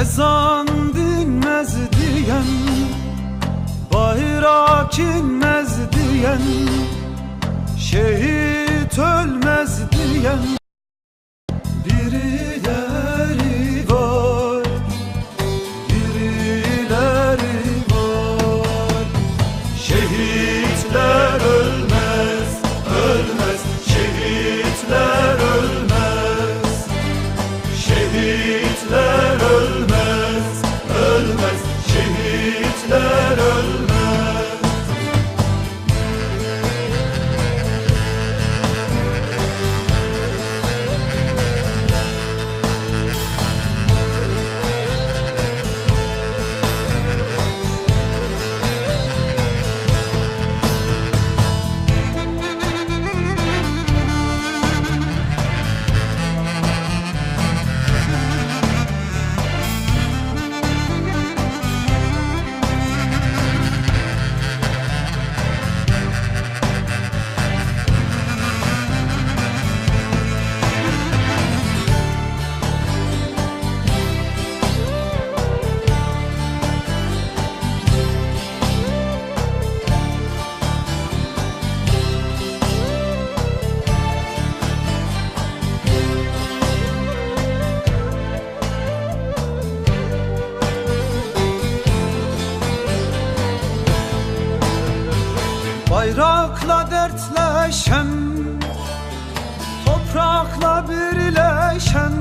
Ezan dinmez diyen Bayrak inmez diyen Bayrakla dertleşen Toprakla birleşen.